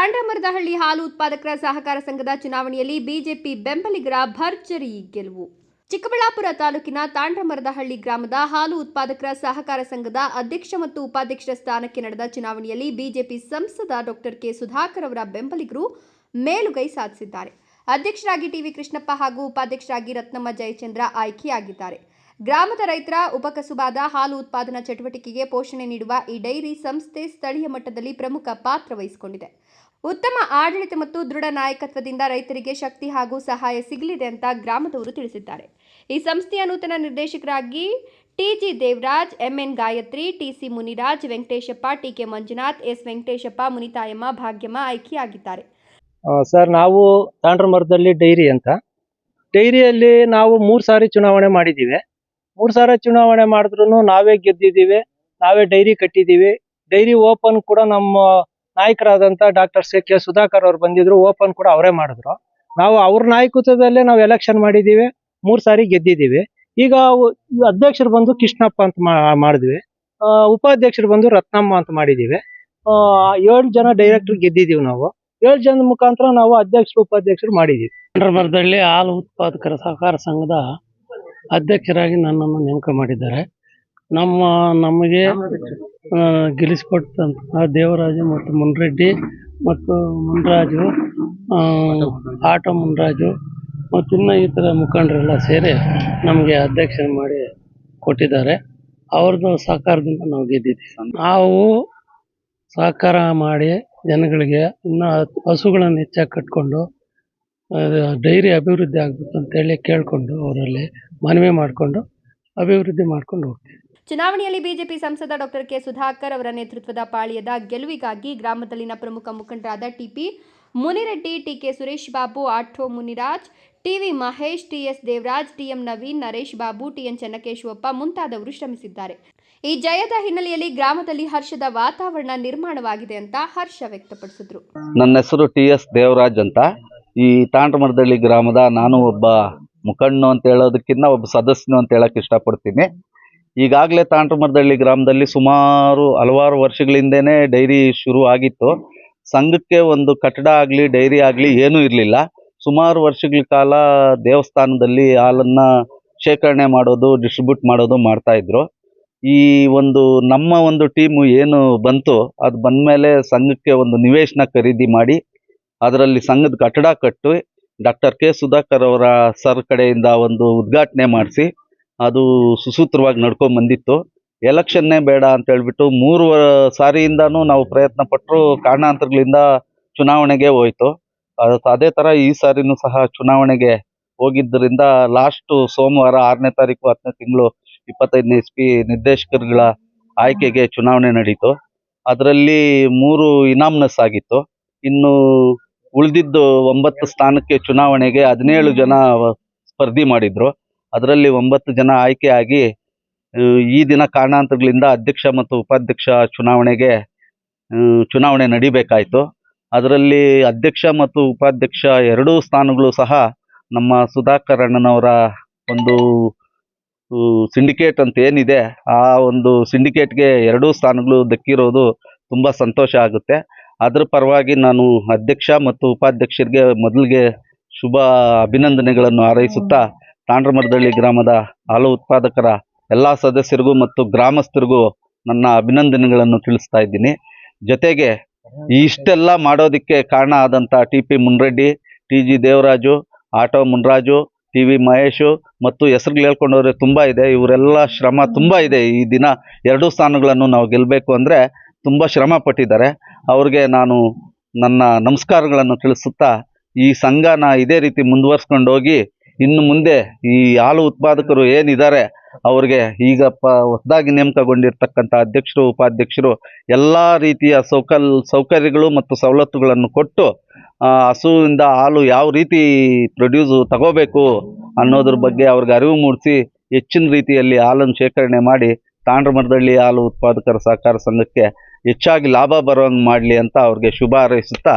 ತಾಂಡ್ರಮರದಹಳ್ಳಿ ಹಾಲು ಉತ್ಪಾದಕರ ಸಹಕಾರ ಸಂಘದ ಚುನಾವಣೆಯಲ್ಲಿ ಬಿಜೆಪಿ ಬೆಂಬಲಿಗರ ಭರ್ಜರಿ ಗೆಲುವು. ಚಿಕ್ಕಬಳ್ಳಾಪುರ ತಾಲೂಕಿನ ತಾಂಡ್ರಮರದಹಳ್ಳಿ ಗ್ರಾಮದ ಹಾಲು ಉತ್ಪಾದಕರ ಸಹಕಾರ ಸಂಘದ ಅಧ್ಯಕ್ಷ ಮತ್ತು ಉಪಾಧ್ಯಕ್ಷ ಸ್ಥಾನಕ್ಕೆ ನಡೆದ ಚುನಾವಣೆಯಲ್ಲಿ ಬಿಜೆಪಿ ಸಂಸದ ಡಾಕ್ಟರ್ ಕೆ ಸುಧಾಕರ್ ಅವರ ಬೆಂಬಲಿಗರು ಮೇಲುಗೈ ಸಾಧಿಸಿದ್ದಾರೆ. ಅಧ್ಯಕ್ಷರಾಗಿ ಟಿವಿ ಕೃಷ್ಣಪ್ಪ ಹಾಗೂ ಉಪಾಧ್ಯಕ್ಷರಾಗಿ ರತ್ನಮ್ಮ ಜಯಚಂದ್ರ ಆಯ್ಕೆಯಾಗಿದ್ದಾರೆ. ಗ್ರಾಮದ ರೈತರ ಉಪಕಸುಬಾದ ಹಾಲು ಉತ್ಪಾದನಾ ಚಟುವಟಿಕೆಗೆ ಪೋಷಣೆ ನೀಡುವ ಈ ಡೈರಿ ಸಂಸ್ಥೆ ಸ್ಥಳೀಯ ಮಟ್ಟದಲ್ಲಿ ಪ್ರಮುಖ ಪಾತ್ರ ವಹಿಸಿಕೊಂಡಿದೆ. ಉತ್ತಮ ಆಡಳಿತ ಮತ್ತು ದೃಢ ನಾಯಕತ್ವದಿಂದ ರೈತರಿಗೆ ಶಕ್ತಿ ಹಾಗೂ ಸಹಾಯ ಸಿಗಲಿದೆ ಅಂತ ಗ್ರಾಮದವರು ತಿಳಿಸಿದ್ದಾರೆ. ಈ ಸಂಸ್ಥೆಯ ನೂತನ ನಿರ್ದೇಶಕರಾಗಿ TG Devaraj MN Gayathri TC Muniraj, Venkateshappa TK Manjunath, S Venkateshappa, Munithayamma, Bhagyamma ಆಯ್ಕೆಯಾಗಿದ್ದಾರೆ. ಸರ್, ನಾವು ತಾಂಡ್ರಮರದಲ್ಲಿ ಡೈರಿ ಅಂತ. ಡೈರಿಯಲ್ಲಿ ನಾವು ಮೂರು ಸಾರಿ ಚುನಾವಣೆ ಮಾಡಿದ್ದೀವಿ. ಮೂರು ಸಾರಿ ಚುನಾವಣೆ ಮಾಡಿದ್ರು ನಾವೇ ಗೆದ್ದಿದ್ದೀವಿ, ನಾವೇ ಡೈರಿ ಕಟ್ಟಿದ್ದೀವಿ. ಡೈರಿ ಓಪನ್ ಕೂಡ ನಮ್ಮ ನಾಯಕರಾದಂಥ ಡಾಕ್ಟರ್ ಸಿ ಕೆ ಸುಧಾಕರ್ ಅವ್ರು ಬಂದಿದ್ರು ಓಪನ್ ಕೂಡ ಅವರೇ ಮಾಡಿದ್ರು. ನಾವು ಅವ್ರ ನಾಯಕತ್ವದಲ್ಲೇ ನಾವು ಎಲೆಕ್ಷನ್ ಮಾಡಿದೀವಿ ಮೂರ್ ಸಾರಿ ಗೆದ್ದಿದ್ದೀವಿ ಈಗ ಅಧ್ಯಕ್ಷರು ಬಂದು ಕೃಷ್ಣಪ್ಪ ಅಂತ ಮಾಡಿದ್ವಿ. ಉಪಾಧ್ಯಕ್ಷರು ಬಂದು ರತ್ನಮ್ಮ ಅಂತ ಮಾಡಿದ್ದೀವಿ ಆ, ಏಳು ಜನ ಡೈರೆಕ್ಟರ್ ಗೆದ್ದಿದೀವಿ ನಾವು. ಏಳು ಜನ ಮುಖಾಂತರ ನಾವು ಅಧ್ಯಕ್ಷರು ಉಪಾಧ್ಯಕ್ಷರು ಮಾಡಿದೀವಿ. ಸಂದರ್ಭದಲ್ಲಿ ಹಾಲು ಉತ್ಪಾದಕರ ಸಹಕಾರ ಸಂಘದ ಅಧ್ಯಕ್ಷರಾಗಿ ನನ್ನನ್ನು ನೇಮಕ ಮಾಡಿದ್ದಾರೆ. ನಮ್ಮ ನಮಗೆ ಗೆಲ್ಲಿಸಿಕೊಟ್ಟಂತಹ ದೇವರಾಜು ಮತ್ತು ಮುನ್ರೆಡ್ಡಿ ಮತ್ತು ಮುನ್ರಾಜು ಆಟ ಮುನ್ರಾಜು ಮತ್ತು ಇನ್ನು ಇತರ ಮುಖಂಡರೆಲ್ಲ ಸೇರಿ ನಮಗೆ ಅಧ್ಯಕ್ಷ ಮಾಡಿ ಕೊಟ್ಟಿದ್ದಾರೆ. ಅವ್ರದ್ದು ಸಹಕಾರದಿಂದ ನಾವು ಗೆದ್ದಿದ್ದೀವಿ. ನಾವು ಸಹಕಾರ ಮಾಡಿ ಜನಗಳಿಗೆ ಇನ್ನು ಹಸುಗಳನ್ನು ಹೆಚ್ಚಾಗಿ ಕಟ್ಕೊಂಡು ಡೈರಿ ಅಭಿವೃದ್ಧಿ ಆಗಬೇಕು ಅಂತೇಳಿ ಕೇಳಿಕೊಂಡು ಅವರಲ್ಲಿ ಮನವಿ ಮಾಡಿಕೊಂಡು ಅಭಿವೃದ್ಧಿ ಮಾಡ್ಕೊಂಡು ಹೋಗ್ತೀವಿ. ಚುನಾವಣೆಯಲ್ಲಿ ಬಿಜೆಪಿ ಸಂಸದ ಡಾಕ್ಟರ್ ಕೆ ಸುಧಾಕರ್ ಅವರ ನೇತೃತ್ವದ ಪಾಳ್ಯದ ಗೆಲುವಿಗಾಗಿ ಗ್ರಾಮದಲ್ಲಿನ ಪ್ರಮುಖ ಮುಖಂಡರಾದ TP Munireddy, TK Suresh Babu auto Muniraj, TV Mahesh TS Devaraj TM Naveen, Naresh Babu TN Chennakeshavappa ಮುಂತಾದವರು ಶ್ರಮಿಸಿದ್ದಾರೆ. ಈ ಜಯದ ಹಿನ್ನೆಲೆಯಲ್ಲಿ ಗ್ರಾಮದಲ್ಲಿ ಹರ್ಷದ ವಾತಾವರಣ ನಿರ್ಮಾಣವಾಗಿದೆ ಅಂತ ಹರ್ಷ ವ್ಯಕ್ತಪಡಿಸಿದ್ರು. ನನ್ನ ಹೆಸರು ಟಿ ಎಸ್ ದೇವರಾಜ್ ಅಂತ. ಈ ತಾಂಡ್ರಮರದಳ್ಳಿ ಗ್ರಾಮದ ನಾನು ಒಬ್ಬ ಮುಖಂಡನು ಅಂತ ಹೇಳೋದಕ್ಕಿಂತ ಒಬ್ಬ ಸದಸ್ಯನು ಅಂತ ಹೇಳಕ್ ಇಷ್ಟಪಡ್ತೀನಿ. ಈಗಾಗಲೇ ತಾಂಡ್ರಮರದಳ್ಳಿ ಗ್ರಾಮದಲ್ಲಿ ಸುಮಾರು ಹಲವಾರು ವರ್ಷಗಳಿಂದನೇ ಡೈರಿ ಶುರು ಆಗಿತ್ತು. ಸಂಘಕ್ಕೆ ಒಂದು ಕಟ್ಟಡ ಆಗಲಿ, ಡೈರಿ ಆಗಲಿ ಏನೂ ಇರಲಿಲ್ಲ. ಸುಮಾರು ವರ್ಷಗಳ ಕಾಲ ದೇವಸ್ಥಾನದಲ್ಲಿ ಹಾಲನ್ನು ಶೇಖರಣೆ ಮಾಡೋದು ಡಿಸ್ಟ್ರಿಬ್ಯೂಟ್ ಮಾಡೋದು ಮಾಡ್ತಾ ಇದ್ರು. ಈ ಒಂದು ನಮ್ಮ ಒಂದು ಟೀಮು ಏನು ಬಂತು, ಅದು ಬಂದಮೇಲೆ ಸಂಘಕ್ಕೆ ಒಂದು ನಿವೇಶನ ಖರೀದಿ ಮಾಡಿ, ಅದರಲ್ಲಿ ಸಂಘದ ಕಟ್ಟಡ ಕಟ್ಟಿ, ಡಾಕ್ಟರ್ ಕೆ ಸುಧಾಕರ್ ಅವರ ಸರ್ ಕಡೆಯಿಂದ ಒಂದು ಉದ್ಘಾಟನೆ ಮಾಡಿಸಿ ಅದು ಸುಸೂತ್ರವಾಗಿ ನಡ್ಕೊಂಡ್ ಬಂದಿತ್ತು. ಎಲೆಕ್ಷನ್ನೇ ಬೇಡ ಅಂತ ಹೇಳ್ಬಿಟ್ಟು ಮೂರು ಸಾರಿಯಿಂದನೂ ನಾವು ಪ್ರಯತ್ನ ಪಟ್ಟರು ಕಾರಣಾಂತರಗಳಿಂದ ಚುನಾವಣೆಗೆ ಹೋಯ್ತು. ಅದೇ ಥರ ಈ ಸಾರಿನೂ ಸಹ ಚುನಾವಣೆಗೆ ಹೋಗಿದ್ದರಿಂದ ಲಾಸ್ಟು ಸೋಮವಾರ ಆರನೇ ತಾರೀಕು ಹತ್ತನೇ ತಿಂಗಳು ಇಪ್ಪತ್ತೈದನೇ ಇಸ್ವಿ ನಿರ್ದೇಶಕರುಗಳ ಆಯ್ಕೆಗೆ ಚುನಾವಣೆ ನಡೀತು. ಅದರಲ್ಲಿ ಮೂರು ಇನಾಮ್ನಸ್ ಆಗಿತ್ತು. ಇನ್ನು ಉಳಿದಿದ್ದು ಒಂಬತ್ತು ಸ್ಥಾನಕ್ಕೆ ಚುನಾವಣೆಗೆ ಹದಿನೇಳು ಜನ ಸ್ಪರ್ಧಿ ಮಾಡಿದ್ರು. ಅದರಲ್ಲಿ ಒಂಬತ್ತು ಜನ ಆಯ್ಕೆಯಾಗಿ ಈ ದಿನ ಕಾರಣಾಂತರಗಳಿಂದ ಅಧ್ಯಕ್ಷ ಮತ್ತು ಉಪಾಧ್ಯಕ್ಷ ಚುನಾವಣೆಗೆ ಚುನಾವಣೆ ನಡಿಬೇಕಾಯ್ತು. ಅದರಲ್ಲಿ ಅಧ್ಯಕ್ಷ ಮತ್ತು ಉಪಾಧ್ಯಕ್ಷ ಎರಡೂ ಸ್ಥಾನಗಳು ಸಹ ನಮ್ಮ ಸುಧಾಕರ್ ಅಣ್ಣನವರ ಒಂದು ಸಿಂಡಿಕೇಟ್ ಅಂತ ಏನಿದೆ, ಆ ಒಂದು ಸಿಂಡಿಕೇಟ್ಗೆ ಎರಡೂ ಸ್ಥಾನಗಳು ದಕ್ಕಿರೋದು ತುಂಬ ಸಂತೋಷ ಆಗುತ್ತೆ. ಅದ್ರ ಪರವಾಗಿ ನಾನು ಅಧ್ಯಕ್ಷ ಮತ್ತು ಉಪಾಧ್ಯಕ್ಷರಿಗೆ ಮೊದಲಿಗೆ ಶುಭ ಅಭಿನಂದನೆಗಳನ್ನು ಹಾರೈಸುತ್ತಾ ತಾಂಡ್ರಮರದಳ್ಳಿ ಗ್ರಾಮದ ಹಾಲು ಉತ್ಪಾದಕರ ಎಲ್ಲ ಸದಸ್ಯರಿಗೂ ಮತ್ತು ಗ್ರಾಮಸ್ಥರಿಗೂ ನನ್ನ ಅಭಿನಂದನೆಗಳನ್ನು ತಿಳಿಸ್ತಾ ಇದ್ದೀನಿ. ಜೊತೆಗೆ ಇಷ್ಟೆಲ್ಲ ಮಾಡೋದಕ್ಕೆ ಕಾರಣ ಆದಂಥ T P Munreddy T G Devaraju, auto Munraju T V Mahesh ಮತ್ತು ಹೆಸರುಗಳು ಹೇಳ್ಕೊಂಡವ್ರೆ ತುಂಬ ಇದೆ. ಇವರೆಲ್ಲ ಶ್ರಮ ತುಂಬ ಇದೆ. ಈ ದಿನ ಎರಡೂ ಸ್ಥಾನಗಳನ್ನು ನಾವು ಗೆಲ್ಲಬೇಕು ಅಂದರೆ ತುಂಬ ಶ್ರಮ ಪಟ್ಟಿದ್ದಾರೆ. ಅವ್ರಿಗೆ ನಾನು ನನ್ನ ನಮಸ್ಕಾರಗಳನ್ನು ತಿಳಿಸುತ್ತಾ ಈ ಸಂಘನ ಇದೇ ರೀತಿ ಮುಂದುವರ್ಸ್ಕೊಂಡು ಹೋಗಿ ಇನ್ನು ಮುಂದೆ ಈ ಹಾಲು ಉತ್ಪಾದಕರು ಏನಿದ್ದಾರೆ, ಅವ್ರಿಗೆ ಈಗ ಪ ಹೊಸದಾಗಿ ನೇಮಕಗೊಂಡಿರ್ತಕ್ಕಂಥ ಅಧ್ಯಕ್ಷರು, ಉಪಾಧ್ಯಕ್ಷರು ಎಲ್ಲ ರೀತಿಯ ಸೌಕಲ್, ಸೌಕರ್ಯಗಳು ಮತ್ತು ಸವಲತ್ತುಗಳನ್ನು ಕೊಟ್ಟು ಹಸುವಿಂದ ಹಾಲು ಯಾವ ರೀತಿ ಪ್ರೊಡ್ಯೂಸು ತಗೋಬೇಕು ಅನ್ನೋದ್ರ ಬಗ್ಗೆ ಅವ್ರಿಗೆ ಅರಿವು ಮೂಡಿಸಿ, ಹೆಚ್ಚಿನ ರೀತಿಯಲ್ಲಿ ಹಾಲನ್ನು ಶೇಖರಣೆ ಮಾಡಿ ತಾಂಡ್ರಮರದಳ್ಳಿ ಹಾಲು ಉತ್ಪಾದಕರ ಸಹಕಾರ ಸಂಘಕ್ಕೆ ಹೆಚ್ಚಾಗಿ ಲಾಭ ಬರೋಂಗೆ ಮಾಡಲಿ ಅಂತ ಅವ್ರಿಗೆ ಶುಭ ಹಾರೈಸುತ್ತಾ